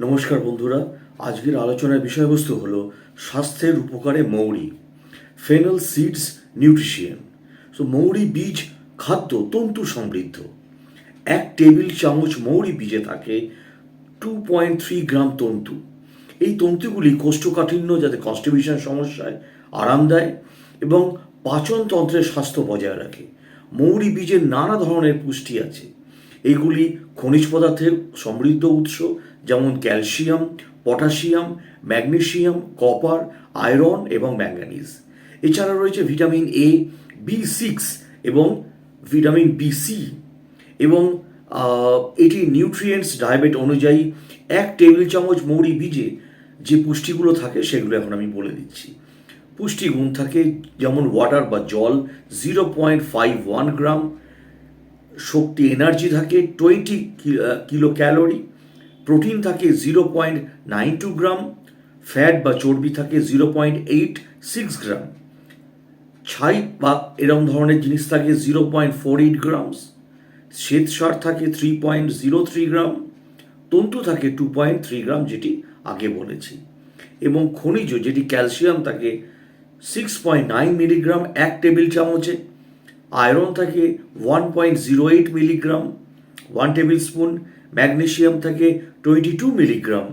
নমস্কার বন্ধুরা, আজকের আলোচনার বিষয়বস্তু হলো স্বাস্থ্যের উপকারে মৌরি, ফেনাল সিডস নিউট্রিশিয়ান। সো মৌরি বীজ খাদ্য তন্তু সমৃদ্ধ। এক টেবিল চামচ মৌরি বীজে থাকে টু পয়েন্ট থ্রি গ্রাম তন্তু। এই তন্তুগুলি কোষ্ঠকাঠিন্য, যাতে কনস্টিবিউশন সমস্যায় আরাম দেয় এবং পাচনতন্ত্রের স্বাস্থ্য বজায় রাখে। মৌরি বীজের নানা ধরনের পুষ্টি আছে। এইগুলি খনিজ পদার্থের সমৃদ্ধ উৎস, যেমন calcium, potassium magnesium copper, iron এবং ম্যাঙ্গানিজ এছাড়া রয়েছে ভিটামিন এ বি সিক্স এবং ভিটামিন বি সি এবং এটি নিউট্রিয়েন্টস ডায়াবেট অনুযায়ী এক টেবিল চামচ মৌরি বীজে যে পুষ্টিগুলো থাকে সেগুলো এখন আমি বলে দিচ্ছি। পুষ্টিগুণ থাকে যেমন ওয়াটার বা জল zero point five one gram শক্তি এনার্জি থাকে টোয়েন্টি কিলো ক্যালোরি প্রোটিন থাকে zero point nine two gram fat বা চর্বি থাকে zero point eight six gram ছাই বা এরকম ধরনের জিনিস থাকে zero point four eight grams শ্বেত সার থাকে three point zero three gram তন্তু থাকে টু পয়েন্ট থ্রি গ্রাম যেটি আগে বলেছি, এবং খনিজ যেটি ক্যালসিয়াম থাকে সিক্স পয়েন্ট নাইন মিলিগ্রাম এক টেবিল চামচে আয়রন থাকে one point zero eight milligram one table spoon magnesium থাকে টোয়েন্টি টু মিলিগ্রাম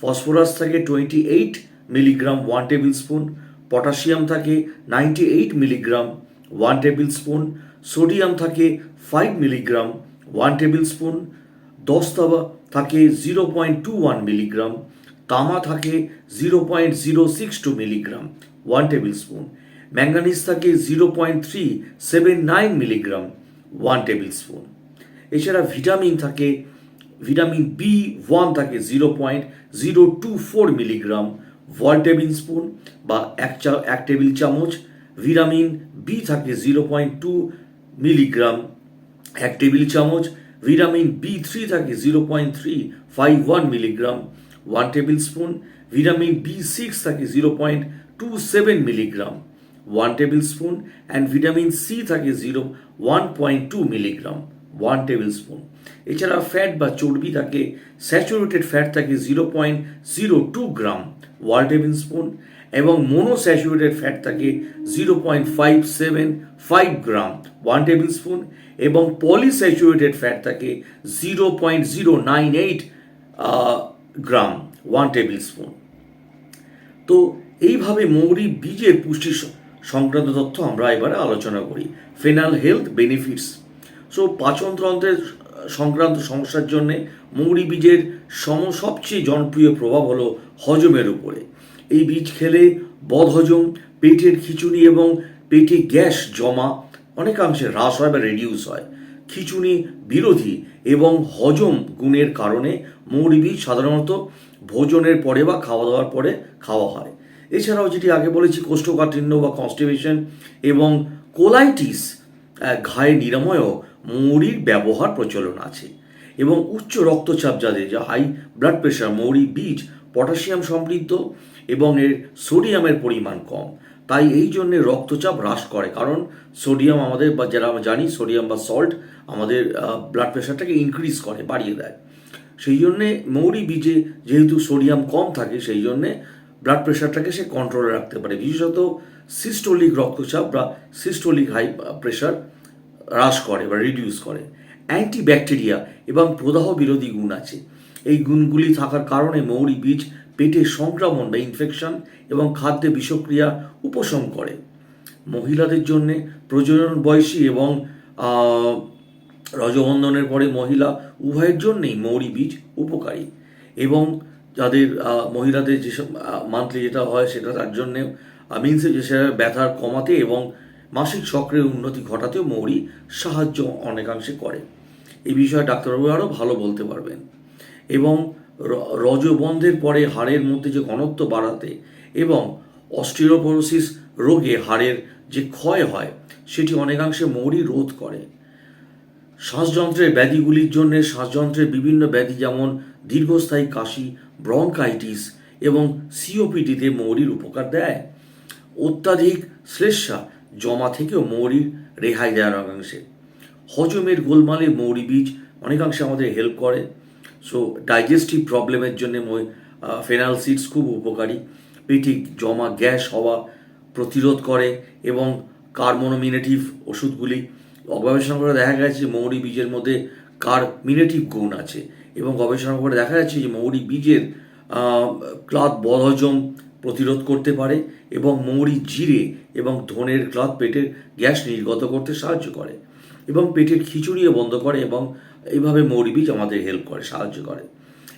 ফসফরাস থাকে twenty eight milligram one table spoon potassium থাকে ninety eight milligram one table spoon sodium থাকে five milligram one table spoon দস্তাবা থাকে zero point two one milligram তামা থাকে zero point zero six two milligram one table spoon manganese থাকে zero point three seven nine milligram one table spoon এছাড়া vitamin থাকে, vitamin B one থাকে zero point zero two four milligram one table spoon বা এক চা, এক table চামচ. Vitamin B থাকে জিরো পয়েন্ট টু মিলিগ্রাম এক টেবিল চামচ. ভিটামিন বি থ্রি থাকে zero point three five one milligram one table spoon vitamin B six থাকে zero point two seven milligram one table spoon and vitamin C থাকে zero one point two milligram one table spoon এছাড়া fat বা চর্বি থাকে saturated fat থাকে zero point zero two gram one table spoon এবং monounsaturated fat থাকে zero point five seven five gram one table spoon এবং polyunsaturated fat থাকে zero point zero nine eight gram one table spoon তো এইভাবে মৌরি বীজের পুষ্টি সংক্রান্ত তথ্য আমরা এবারে আলোচনা করি। ফেনাল হেলথ বেনিফিটস সো পাচনতন্ত্রের সংক্রান্ত সমস্যার জন্য মৌরি বীজের সম, সবচেয়ে জনপ্রিয় প্রভাব হলো হজমের উপরে। এই বীজ খেলে বদহজম, পেটের খিচুড়ি এবং পেটে গ্যাস জমা অনেকাংশে হ্রাস হয় বা রেডিউস হয়। খিচুনি বিরোধী এবং হজম গুণের কারণে মৌরি বীজ সাধারণত ভোজনের পরে বা খাওয়া দাওয়ার পরে খাওয়া হয়। এছাড়াও যেটি আগে বলেছি, কোষ্ঠকাঠিন্য বা কনস্টিপেশন এবং কোলাইটিস ঘায়ে নিরাময়েও মৌরির ব্যবহার প্রচলন আছে। এবং উচ্চ রক্তচাপ যাদের, যা হাই ব্লাড প্রেশার মৌরি, বীজ পটাশিয়াম সমৃদ্ধ এবং এর সোডিয়ামের পরিমাণ কম। তাই এই জন্যে রক্তচাপ হ্রাস করে, কারণ সোডিয়াম আমাদের বা যারা আমরা জানি সোডিয়াম বা সল্ট আমাদের ব্লাড প্রেশারটাকে ইনক্রিজ করে, বাড়িয়ে দেয়। সেই জন্যে মৌরি বীজে যেহেতু সোডিয়াম কম থাকে, সেই জন্যে ব্লাড প্রেশারটাকে সে কন্ট্রোলে রাখতে পারে। বিশেষত সিস্টোলিক রক্তচাপ বা সিস্টোলিক হাই প্রেশার হ্রাস করে বা রিডিউস করে। অ্যান্টিব্যাকটেরিয়া এবং প্রদাহ বিরোধী গুণ আছে। এই গুণগুলি থাকার কারণে মৌরি বীজ, পেটে সংক্রমণ বা ইনফেকশন এবং খাদ্যে বিষক্রিয়া উপশম করে। মহিলাদের জন্য প্রজনন বয়সী এবং রজবন্ধনের পরে মহিলা উভয়ের জন্যেই মৌরি বীজ উপকারী। এবং যাদের মহিলাদের যেসব মান্থলি যেটা হয় সেটা তার জন্যে মিনস যে সেটা ব্যথার কমাতে এবং মাসিক চক্রের উন্নতি ঘটাতেও মৌরি সাহায্য অনেকাংশে করে। এই বিষয়ে ডাক্তারবাবু আরও ভালো বলতে পারবেন। এবং রজবন্ধের পরে হাড়ের মধ্যে যে ঘনত্ব বাড়াতে এবং অস্টিওপোরোসিস রোগে হাড়ের যে ক্ষয় হয়, সেটি অনেকাংশে মৌরি রোধ করে। শ্বাসযন্ত্রের ব্যাধিগুলির জন্য, শ্বাসযন্ত্রের বিভিন্ন ব্যাধি যেমন দীর্ঘস্থায়ী কাশি ব্রঙ্কাইটিস এবং সিওপিডিতে মৌরির উপকার দেয়। অত্যাধিক শ্লেষ্মা জমা থেকেও মৌরির রেহাই দেয় অনেকাংশে। হজমের গোলমালে মৌরি বীজ অনেকাংশে আমাদের হেল্প করে। সো ডাইজেস্টিভ প্রবলেমের জন্য ফেনাল সিডস খুব উপকারী। পেটে জমা গ্যাস হওয়া প্রতিরোধ করে এবং কার্মোনোমিনেটিভ ওষুধগুলি। গবেষণা করে দেখা গেছে মৌরি বীজের মধ্যে কার্মিনেটিভ গুণ আছে। এবং গবেষণা করে দেখা যাচ্ছে যে মৌরি বীজের ক্লাদ বদহজম প্রতিরোধ করতে পারে এবং মৌরি জিরে এবং ধনের ক্লাদ পেটের গ্যাস নির্গত করতে সাহায্য করে এবং পেটের খিচুড়িও বন্ধ করে এবং এইভাবে মৌরি বীজ আমাদের হেল্প করে, সাহায্য করে।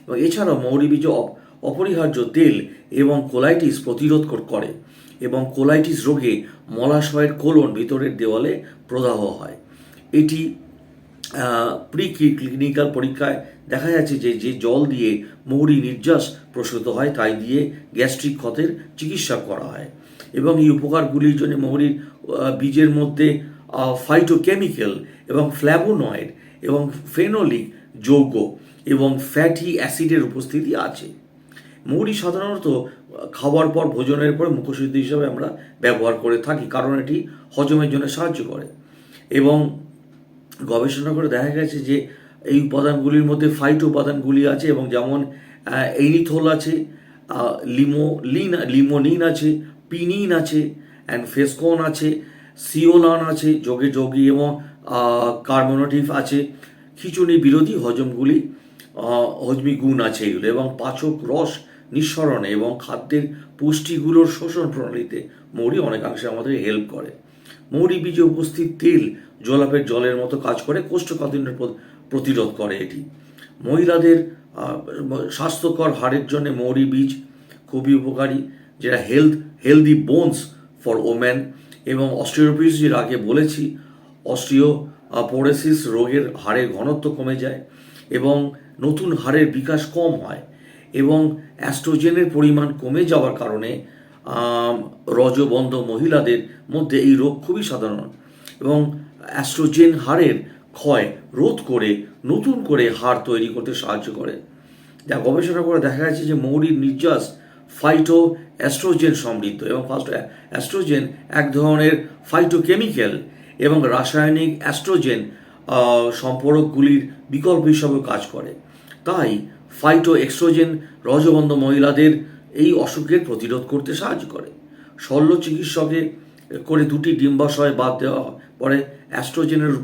এবং এছাড়াও মৌরি বীজ অপ- অপরিহার্য তেল এবং কোলাইটিস প্রতিরোধ করে এবং কোলাইটিস রোগে মলাশয়ের কোলন ভিতরের দেওয়ালে প্রদাহ হয়। এটি প্রি ক্লিনিক্যাল পরীক্ষায় দেখা যাচ্ছে যে যে জল দিয়ে মৌরি নির্যাস প্রসূত হয়, তাই দিয়ে গ্যাস্ট্রিক ক্ষতের চিকিৎসা করা হয়। এবং এই উপকারগুলির জন্য মৌরির বীজের মধ্যে ফাইটোকেমিক্যাল এবং ফ্ল্যাভোনয়েড এবং ফেনোলিক যৌগ এবং ফ্যাটি অ্যাসিডের উপস্থিতি আছে। মৌরি সাধারণত খাওয়ার পর ভোজনের পর মুখশুদ্ধি হিসাবে আমরা ব্যবহার করে থাকি, কারণ এটি হজমের জন্য সাহায্য করে। এবং গবেষণা করে দেখা গেছে যে এই উপাদানগুলির মধ্যে ফাইট উপাদানগুলি আছে এবং যেমন এইনিথোল আছে আহ, লিমোলিন লিমোনিন আছে পিনিন আছে অ্যান্ড ফেসকোন আছে সিওলান আছে যোগে যোগী এবং কার্বোনেটিভ আছে খিচুড়ি বিরোধী হজমগুলি হজমি গুণ আছে এগুলো এবং পাচক রস নিঃসরণে এবং খাদ্যের পুষ্টিগুলোর শোষণ প্রণালীতে মৌরি অনেকাংশে আমাদের হেল্প করে। মৌরি বীজে উপস্থিত তেল জলাপের জলের মতো কাজ করে কোষ্ঠকাঠিন্য প্রতিরোধ করে এটি। মহিলাদের স্বাস্থ্যকর হাড়ের জন্য মৌরি বীজ খুবই উপকারী, যেটা health, healthy bones for woman এবং অস্ট্রিওপিস আগে বলেছি অস্ট্রিও পোরেসিস রোগের হাড়ের ঘনত্ব কমে যায় এবং নতুন হাড়ের বিকাশ কম হয় এবং অ্যাস্ট্রোজেনের পরিমাণ কমে যাওয়ার কারণে রজবন্ধ মহিলাদের মধ্যে এই রোগ খুবই সাধারণ। এবং অ্যাস্ট্রোজেন হাড়ের ক্ষয় রোধ করে, নতুন করে হাড় তৈরি করতে সাহায্য করে। যা গবেষণা করে দেখা গেছে যে মৌরির নির্যাস ফাইটো অ্যাস্ট্রোজেন সমৃদ্ধ এবং ফার্স্ট অ্যাস্ট্রোজেন এক ধরনের ফাইটোকেমিক্যাল এবং রাসায়নিক অ্যাস্ট্রোজেন সম্পর্কগুলির বিকল্প হিসাবে কাজ করে। তাই ফাইটো এক্সট্রোজেন রজবন্ধ মহিলাদের এই অসুখের প্রতিরোধ করতে সাহায্য করে। শল্য চিকিৎসকে করে দুটি ডিম্বাশয় বাদ দেওয়া পরে অ্যাস্ট্রোজেনের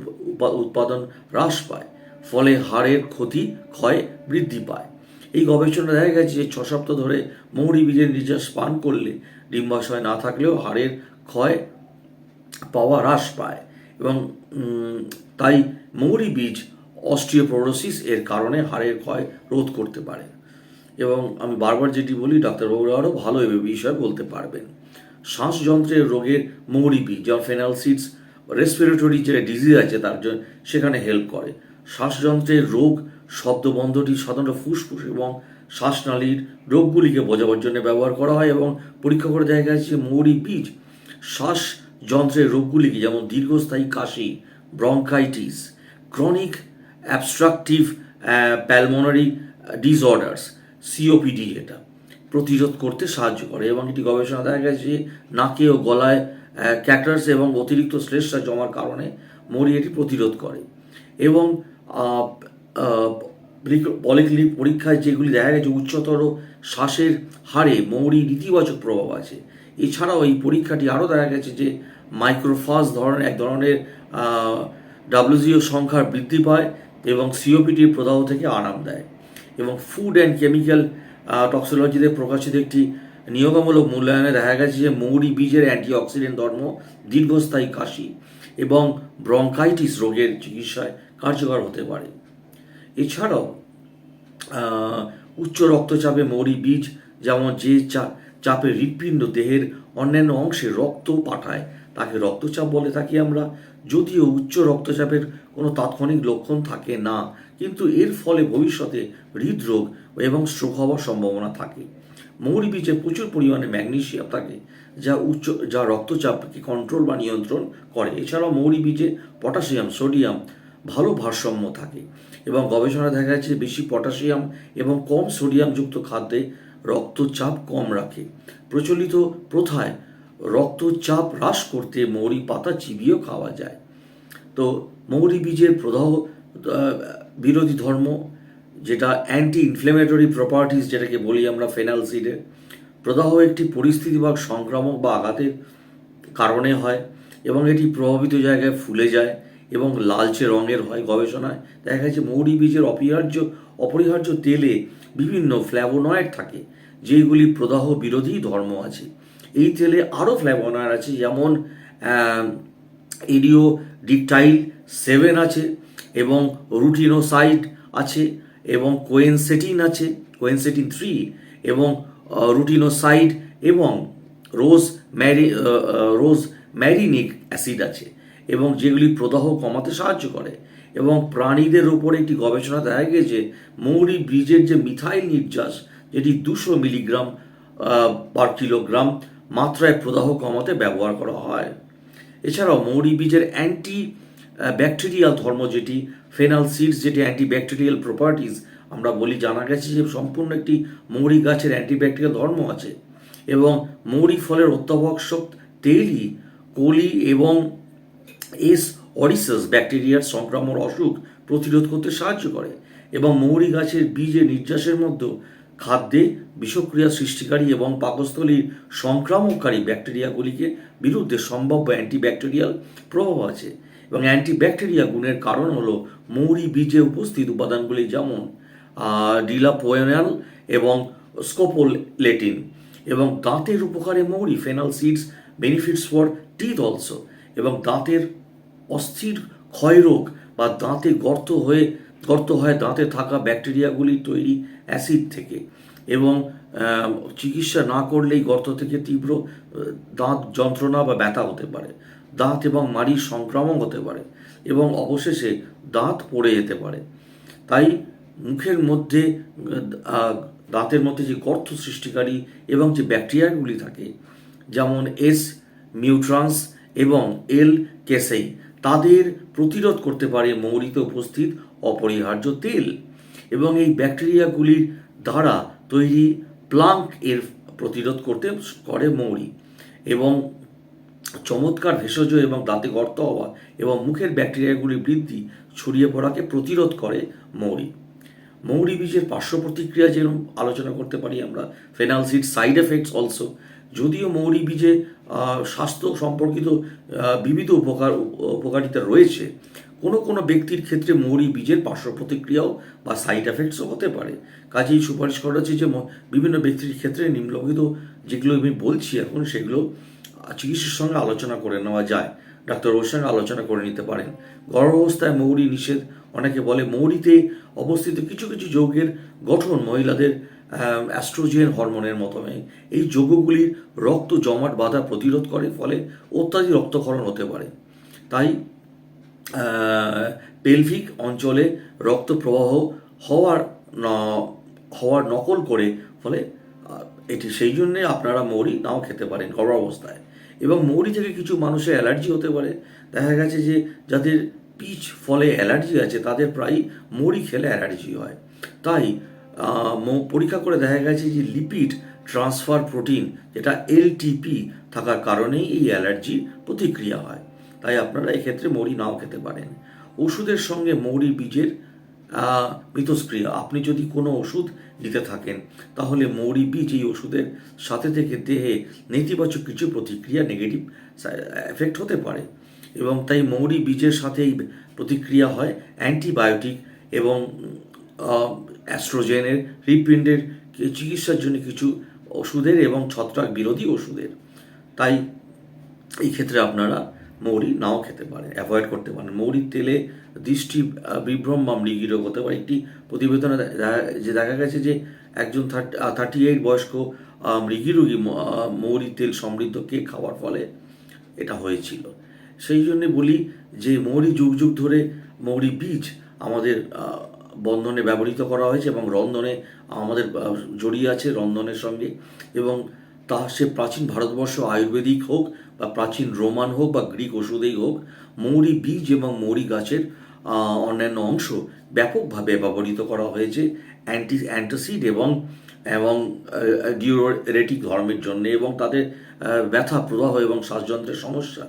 উৎপাদন হ্রাস পায়, ফলে হাড়ের ক্ষতি, ক্ষয় বৃদ্ধি পায়। এই গবেষণা দেখা গেছে যে ছ সপ্তাহ ধরে মৌরি বীজের নির্যাস পান করলে ডিম্বাশয় না থাকলেও হাড়ের ক্ষয় পাওয়া হ্রাস পায় এবং তাই মৌরি বীজ অস্ট্রিওপোরোসিস এর কারণে হাড়ের ক্ষয় রোধ করতে পারে। এবং আমি বারবার যেটি বলি, ডাক্তারবাবুরা আরও ভালো এ বিষয়ে বলতে পারবেন। শ্বাসযন্ত্রের রোগের মৌরি বীজ যেমন ফেনালসিডস রেসপিরেটরি যে ডিজিজ আছে তার জন্য সেখানে হেল্প করে। শ্বাসযন্ত্রের রোগ, শব্দবন্ধটি সাধারণত ফুসফুস এবং শ্বাসনালীর রোগগুলিকে বোঝাবার জন্য ব্যবহার করা হয় এবং পরীক্ষা করে দেখা গেছে মৌরি বীজ। শ্বাসযন্ত্রের রোগগুলিকে যেমন দীর্ঘস্থায়ী কাশি bronchitis chronic obstructive pulmonary disorders COPD এটা। প্রতিরোধ করতে সাহায্য করে এবং এটি গবেষণা দেখা গেছে যে নাকে ও গলায় ক্যাটার্স এবং অতিরিক্ত শ্লেষ্মা জমার কারণে মরি এটি প্রতিরোধ করে। এবং পলিক্লিনিক পরীক্ষায় যেগুলি দেখা গেছে উচ্চতর শ্বাসের হারে মৌরির ইতিবাচক প্রভাব আছে। এছাড়াও এই পরীক্ষাটি আরও দেখা গেছে যে মাইক্রোফাস ধরনের এক ধরনের ডাব্লিউজিও সংখ্যা বৃদ্ধি পায় এবং সিওপিটির প্রদাহ থেকে আরাম দেয়। এবং ফুড অ্যান্ড কেমিক্যাল টক্সোলজিতে প্রকাশিত একটি নিয়মামূলক মূল্যায়নে দেখা গেছে যে মৌরি বীজের অ্যান্টিঅক্সিডেন্ট ধর্ম দীর্ঘস্থায়ী কাশি এবং ব্রঙ্কাইটিস রোগের চিকিৎসায় কার্যকর হতে পারে। এছাড়াও উচ্চ রক্তচাপে মৌরি বীজ যেমন যে চাপে হৃৎপিণ্ড দেহের অন্যান্য অংশে রক্ত পাঠায়, তাকে রক্তচাপ বলে থাকি আমরা। যদিও উচ্চ রক্তচাপের কোনো তাৎক্ষণিক লক্ষণ থাকে না কিন্তু এর ফলে ভবিষ্যতে হৃদরোগ এবং স্ট্রোক হওয়ার সম্ভাবনা থাকে। মৌরি বীজে প্রচুর পরিমাণে ম্যাগনেসিয়াম থাকে, যা উচ্চ, যা রক্তচাপকে কন্ট্রোল বা নিয়ন্ত্রণ করে। এছাড়াও মৌরি বীজে পটাশিয়াম সোডিয়াম ভালো ভারসাম্য থাকে এবং গবেষণা দেখা যাচ্ছে বেশি পটাশিয়াম এবং কম সোডিয়ামযুক্ত খাদ্যে রক্তচাপ কম রাখে। প্রচলিত প্রথায় রক্তচাপ হ্রাস করতে মৌরি পাতা চিবিয়েও খাওয়া যায়। তো মৌরি বীজের প্রদাহ বিরোধী ধর্ম, যেটা অ্যান্টি ইনফ্লেমেটরি প্রপার্টিস যেটাকে বলি আমরা ফেনাল সিডের প্রদাহ একটি পরিস্থিতি বা সংক্রামক বা আঘাতের কারণে হয় এবং এটি প্রভাবিত জায়গায় ফুলে যায় এবং লালচে রঙের হয় গবেষণায়। দেখা গেছে মৌরি বীজের অপরিহার্য অপরিহার্য তেলে বিভিন্ন ফ্ল্যাভোনয়েড থাকে যেগুলি প্রদাহ বিরোধী ধর্ম আছে। এই তেলে আরও ফ্ল্যাভোনয়েড আছে, যেমন এডিও ডিকটাইল সেভেন আছে এবং রুটিনোসাইড আছে এবং কোয়েনসেটিন আছে, কোয়েনসেটিন থ্রি এবং রুটিনোসাইড এবং রোজ ম্যারি রোজ ম্যারিনিক অ্যাসিড আছে এবং যেগুলি প্রদাহ কমাতে সাহায্য করে এবং প্রাণীদের উপর একটি গবেষণা দেখা গেছে মৌরি ব্রিজের যে মিথাইল নির্যাস, যেটি দুশো মিলিগ্রাম পার কিলোগ্রাম মাত্রায় প্রদাহ কমাতে ব্যবহার করা হয়। এছাড়াও মৌরি বীজের অ্যান্টি ব্যাকটেরিয়াল ধর্ম যেটি ফেনাল সিডস যেটি অ্যান্টি ব্যাকটেরিয়াল প্রপার্টিস আমরা বলি জানা গেছে যে সম্পূর্ণ একটি মৌরি গাছের অ্যান্টিব্যাকটেরিয়াল ধর্ম আছে। এবং মৌরি ফলের অত্যাবশ্যক তেলই কোলি এবং এস অরিসাস ব্যাকটেরিয়ার সংক্রামক অসুখ প্রতিরোধ করতে সাহায্য করে। এবং মৌরি গাছের বীজের নির্যাসের মধ্যে খাদ্যে বিষক্রিয়া সৃষ্টিকারী এবং পাকস্থলীর সংক্রামককারী ব্যাকটেরিয়াগুলিকে বিরুদ্ধে সম্ভাব্য অ্যান্টিব্যাকটেরিয়াল প্রভাব আছে। এবং অ্যান্টিব্যাকটেরিয়া গুণের কারণ হলো মৌরি বীজে উপস্থিত উপাদানগুলি যেমন ডিলাপোয়েনাল এবং স্কোপোলেটিন এবং দাঁতের উপকারে মৌরি fennel seeds benefits for teeth also এবং দাঁতের অস্থির ক্ষয়রোগ বা দাঁতে গর্ত হয়ে, গর্ত হয় দাঁতে থাকা ব্যাকটেরিয়াগুলি তৈরি অ্যাসিড থেকে এবং চিকিৎসা না করলেই গর্ত থেকে তীব্র দাঁত যন্ত্রণা বা ব্যথা হতে পারে। দাঁত এবং মাড়ির সংক্রামক হতে পারে এবং অবশেষে দাঁত পড়ে যেতে পারে। তাই মুখের মধ্যে দাঁতের মধ্যে যে গর্ত সৃষ্টিকারী এবং যে ব্যাকটেরিয়াগুলি থাকে, যেমন এস মিউট্রান্স এবং এল কেসেই, তাদের প্রতিরোধ করতে পারে মৌরিতে উপস্থিত অপরিহার্য তেল এবং এই ব্যাকটেরিয়াগুলির দ্বারা তৈরি প্লাঙ্ক এর প্রতিরোধ করতে, করে মৌরি এবং চমৎকার ভেষজ এবং দাঁতে গর্ত হওয়া এবং মুখের ব্যাকটেরিয়াগুলির বৃদ্ধি ছড়িয়ে পড়াকে প্রতিরোধ করে মৌরি। মৌরি বীজের পার্শ্ব প্রতিক্রিয়া যেরকম আলোচনা করতে পারি আমরা ফেনালসিড সাইড এফেক্টস অলসো। যদিও মৌরি বীজে স্বাস্থ্য সম্পর্কিত বিবিধ উপকার, উপকারিতা রয়েছে, কোনো কোনো ব্যক্তির ক্ষেত্রে মৌরি বীজের পার্শ্ব প্রতিক্রিয়াও বা সাইড এফেক্টসও হতে পারে। কাজেই সুপারিশ করা হচ্ছে যে বিভিন্ন ব্যক্তির ক্ষেত্রে নিম্নলিখিত যেগুলো আমি বলছি এখন সেগুলো চিকিৎসার সঙ্গে আলোচনা করে নেওয়া যায়। ডাক্তারবাবুর সঙ্গে আলোচনা করে নিতে পারেন। গর্ভ অবস্থায় মৌরি নিষেধ, অনেকে বলে মৌরিতে অবস্থিত কিছু কিছু যৌগের গঠন মহিলাদের অ্যাস্ট্রোজেন হরমোনের মাধ্যমে এই যৌগগুলির রক্ত জমাট বাধা প্রতিরোধ করে, ফলে অত্যাধিক রক্তক্ষরণ হতে পারে। তাই পেলভিক অঞ্চলে রক্ত প্রবাহ হওয়ার হওয়ার নকল করে, ফলে এটি সেই জন্যে আপনারা মৌরি নাও খেতে পারেন গর্ভাবস্থায়। এবং মৌরি থেকে কিছু মানুষের অ্যালার্জি হতে পারে। দেখা গেছে যে যাদের পিচ ফলে অ্যালার্জি আছে, তাদের প্রায় মৌরি খেলে অ্যালার্জি হয়। তাই পরীক্ষা করে দেখা গেছে যে লিপিড ট্রান্সফার প্রোটিন, যেটা এলটিপি থাকার কারণেই এই অ্যালার্জি প্রতিক্রিয়া হয়। তাই আপনারা এক্ষেত্রে মৌরি নাও খেতে পারেন। ওষুধের সঙ্গে মৌরি বীজের মিথস্ক্রিয়া আপনি যদি কোনো ওষুধ নিতে থাকেন, তাহলে মৌরি বীজ এই ওষুধের সাথে থেকে দেহে নেতিবাচক কিছু প্রতিক্রিয়া নেগেটিভ এফেক্ট হতে পারে। এবং তাই মৌরি বীজের সাথেই প্রতিক্রিয়া হয় অ্যান্টিবায়োটিক এবং অ্যাস্ট্রোজেনের হৃদপিণ্ডের চিকিৎসার জন্য কিছু ওষুধের এবং ছত্রাক বিরোধী ওষুধের। তাই এই ক্ষেত্রে আপনারা মৌরি নাও খেতে পারেন অ্যাভয়েড করতে পারেন মৌরির তেলে দৃষ্টি বিভ্রম বা মৃগীরোগ হতে পারে। একটি প্রতিবেদনে যে দেখা গেছে যে একজন থার্টি এইট বয়স্ক মৃগীরোগী মৌরি তেল সমৃদ্ধ কেক খাওয়ার ফলে এটা হয়েছিল। সেই জন্যে বলি যে মৌরি যুগ যুগ ধরে মৌরি বীজ আমাদের বন্ধনে ব্যবহৃত করা হয়েছে এবং রন্ধনে আমাদের জড়িয়ে আছে রন্ধনের সঙ্গে এবং তা সে প্রাচীন ভারতবর্ষ আয়ুর্বেদিক হোক বা প্রাচীন রোমান হোক বা গ্রিক ওষুধেই হোক, মৌরি বীজ এবং মৌরি গাছের অন্যান্য অংশ ব্যাপকভাবে ব্যবহৃত করা হয়েছে। অ্যান্টি, অ্যান্টাসিড এবং এবং ডিউরেটিক ধর্মের জন্য এবং তাদের ব্যথা, প্রদাহ এবং শ্বাসযন্ত্রের সমস্যা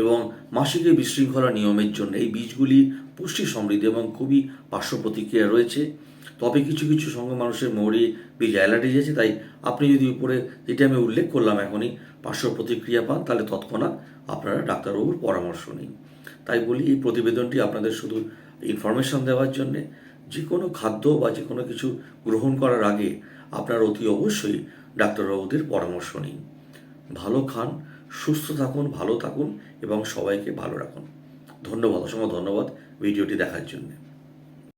এবং মাসিকের বিশৃঙ্খলা নিয়মের জন্য এই বীজগুলি পুষ্টি সমৃদ্ধ এবং খুবই পার্শ্ব প্রতিক্রিয়া রয়েছে। তবে কিছু কিছু সঙ্গে মানুষের মৌরি বীজ অ্যালার্জি আছে তাই আপনি যদি উপরে যেটা আমি উল্লেখ করলাম এখনই পার্শ্ব প্রতিক্রিয়া পান, তাহলে তৎক্ষণাৎ আপনারা ডাক্তারবাবুর পরামর্শ নিন। তাই বলি, এই প্রতিবেদনটি আপনাদের শুধু ইনফরমেশন দেওয়ার জন্যে যে কোনো খাদ্য বা যে কোনো কিছু গ্রহণ করার আগে আপনার অতি অবশ্যই ডাক্তারবাবুদের পরামর্শ নিন। ভালো খান, সুস্থ থাকুন, ভালো থাকুন এবং সবাইকে ভালো রাখুন। ধন্যবাদ, অসংখ্য ধন্যবাদ ভিডিওটি দেখার জন্য।